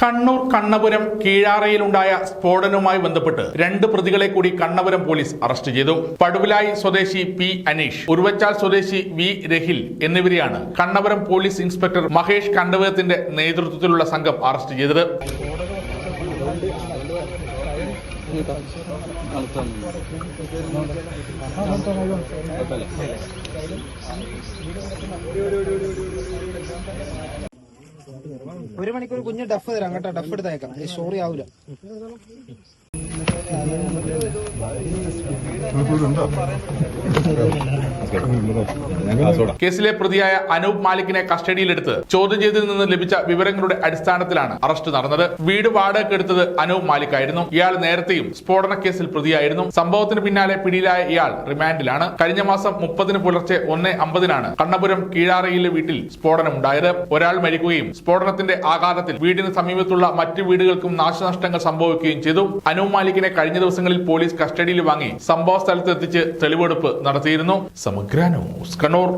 കണ്ണൂർ കണ്ണപുരം കീഴാറയിലുണ്ടായ സ്ഫോടനവുമായി ബന്ധപ്പെട്ട് രണ്ട് പ്രതികളെ കൂടി കണ്ണപുരം പോലീസ് അറസ്റ്റ് ചെയ്തു. പടുവിലായി സ്വദേശി പി അനീഷ് ഉരുവച്ചാൽ സ്വദേശി വി രഹിൽ എന്നിവരെയാണ് കണ്ണപുരം പോലീസ് ഇൻസ്പെക്ടർ മഹേഷ് കണ്ടവത്തിന്റെ നേതൃത്വത്തിലുള്ള സംഘം അറസ്റ്റ് ചെയ്തത്. ഒരു മണിക്കൂർ കുഞ്ഞ് ഡഫ് തരാം കേട്ടോ ഡഫ് എടുത്തേക്കാം. സോറി ആവൂല. കേസിലെ പ്രതിയായ അനൂപ് മാലിക്കിനെ കസ്റ്റഡിയിലെടുത്ത് ചോദ്യം ചെയ്തതിൽ നിന്ന് ലഭിച്ച വിവരങ്ങളുടെ അടിസ്ഥാനത്തിലാണ് അറസ്റ്റ് നടന്നത്. വീട് വാടകയ്ക്ക് എടുത്തത് അനൂപ് മാലിക്കായിരുന്നു. ഇയാൾ നേരത്തെയും സ്ഫോടന കേസിൽ പ്രതിയായിരുന്നു. സംഭവത്തിന് പിന്നാലെ പിടിയിലായ ഇയാൾ റിമാൻഡിലാണ്. കഴിഞ്ഞ മാസം മുപ്പതിന് പുലർച്ചെ ഒന്ന് അമ്പതിനാണ് കണ്ണപുരം കീഴാറയിലെ വീട്ടിൽ സ്ഫോടനമുണ്ടായത്. ഒരാൾ മരിക്കുകയും സ്ഫോടനത്തിന്റെ ആഘാതത്തിൽ വീടിന് സമീപത്തുള്ള മറ്റു വീടുകൾക്കും നാശനഷ്ടങ്ങൾ സംഭവിക്കുകയും ചെയ്തു. അനൂപ് മാലിക്കിനെ കഴിഞ്ഞ ദിവസങ്ങളിൽ പോലീസ് കസ്റ്റഡിയിൽ വാങ്ങി സംഭവ സ്ഥലത്ത് എത്തിച്ച് തെളിവെടുപ്പ് നടത്തിയിരുന്നു. സമഗ്ര ന്യൂസ് കണ്ണൂർ.